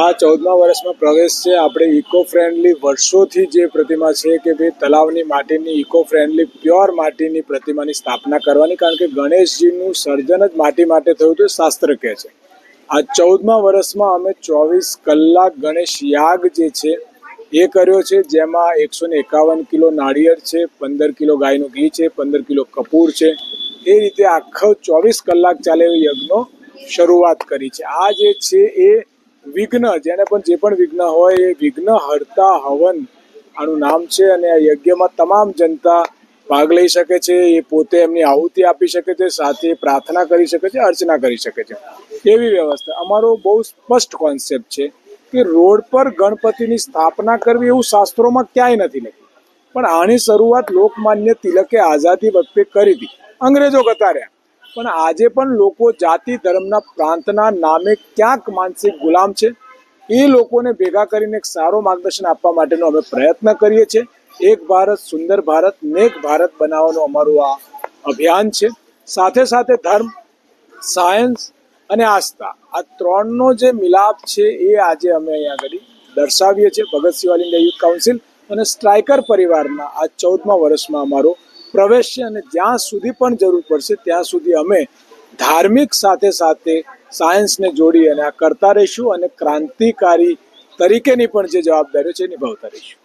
આ ચૌદમા વર્ષમાં પ્રવેશ છે. આપણે ઇકો ફ્રેન્ડલી વર્ષોથી જે પ્રતિમા છે કે ભાઈ તલાવની માટીની ઇકો ફ્રેન્ડલી પ્યોર માટીની પ્રતિમાની સ્થાપના કરવાની, કારણ કે ગણેશજીનું સર્જન જ માટી માટે થયું હતું શાસ્ત્ર કહે છે. આ ચૌદમા વર્ષમાં અમે ચોવીસ કલાક ગણેશ યાગ જે છે, એ કર્યો છે, જેમાં એકસો ને એકાવન કિલો નાળિયેર છે, પંદર કિલો ગાયનું ઘી છે, પંદર કિલો કપૂર છે. એ રીતે આખો ચોવીસ કલાક ચાલે એવી યજ્ઞનો શરૂઆત કરી છે. આ જે છે, એ વિઘ્ન. જેને પણ જે પણ વિઘ્ન હોય એ વિઘ્ન, હરતા, હવન આનું નામ છે અને આ યજ્ઞમાં તમામ જનતા ભાગ લઈ શકે છે. એ પોતે એમની આહુતિ આપી શકે છે, સાથે પ્રાર્થના કરી શકે છે, અર્ચના કરી શકે છે. એવી વ્યવસ્થા. અમારો બહુ સ્પષ્ટ કોન્સેપ્ટ છે કે રોડ પર ગણપતિની સ્થાપના કરવી એવું શાસ્ત્રોમાં ક્યાંય નથી લખ્યું. પણ આની શરૂઆત લોકમાન્ય તિલકે આઝાદી વખતે કરી હતી. અંગ્રેજો કરતા રહ્યા પણ આજે પણ લોકો જાતિ, ધર્મના પ્રાંતના નામે ક્યાંક માનસિક ગુલામ છે. એ લોકોને ભેગા કરીને એક સારો માર્ગદર્શન આપવા માટેનો અમે પ્રયત્ન કરીએ છીએ. એક ભારત, સુંદર ભારત, નેક ભારત બનાવવાનું અમારું આ અભિયાન છે. સાથે સાથે ધર્મ, સાયન્સ અને આસ્થા, આ ત્રણનો જે મિલાપ છે એ આજે અમે અહીંયા આગળ દર્શાવીએ છીએ. ભગતસિંહ વાલ ઇન્ડિયા યુથ કાઉન્સિલ અને સ્ટ્રાઇકર પરિવારના આ ચૌદમા વર્ષમાં અમારો પ્રવેશ છે અને જ્યાં સુધી પણ જરૂર પડશે ત્યાં સુધી અમે ધાર્મિક સાથે સાથે સાયન્સને જોડી અને આ કરતા રહીશું અને ક્રાંતિકારી તરીકેની પણ જે જવાબદારીઓ છે નિભાવતા રહીશું.